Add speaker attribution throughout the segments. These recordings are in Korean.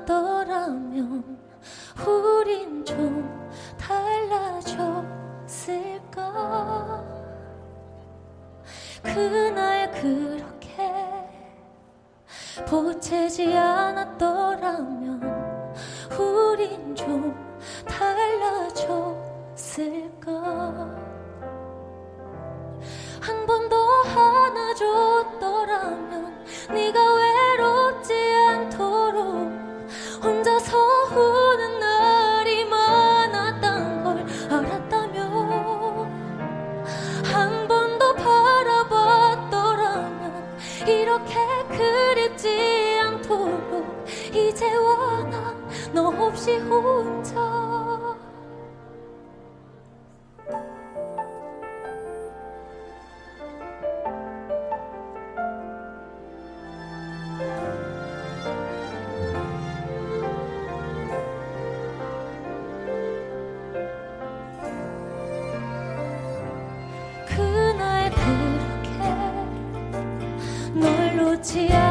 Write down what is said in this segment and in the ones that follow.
Speaker 1: 않았더라면 우린 좀 달라졌을까? 그날 그렇게 보채지 않았더라면 우린 좀 달라졌을까? 한 번 더 하나 줬더라면 네가 그렇게 그립지 않도록 이제 워낙 너 없이 혼자 끝이 야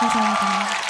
Speaker 1: 감사합니다.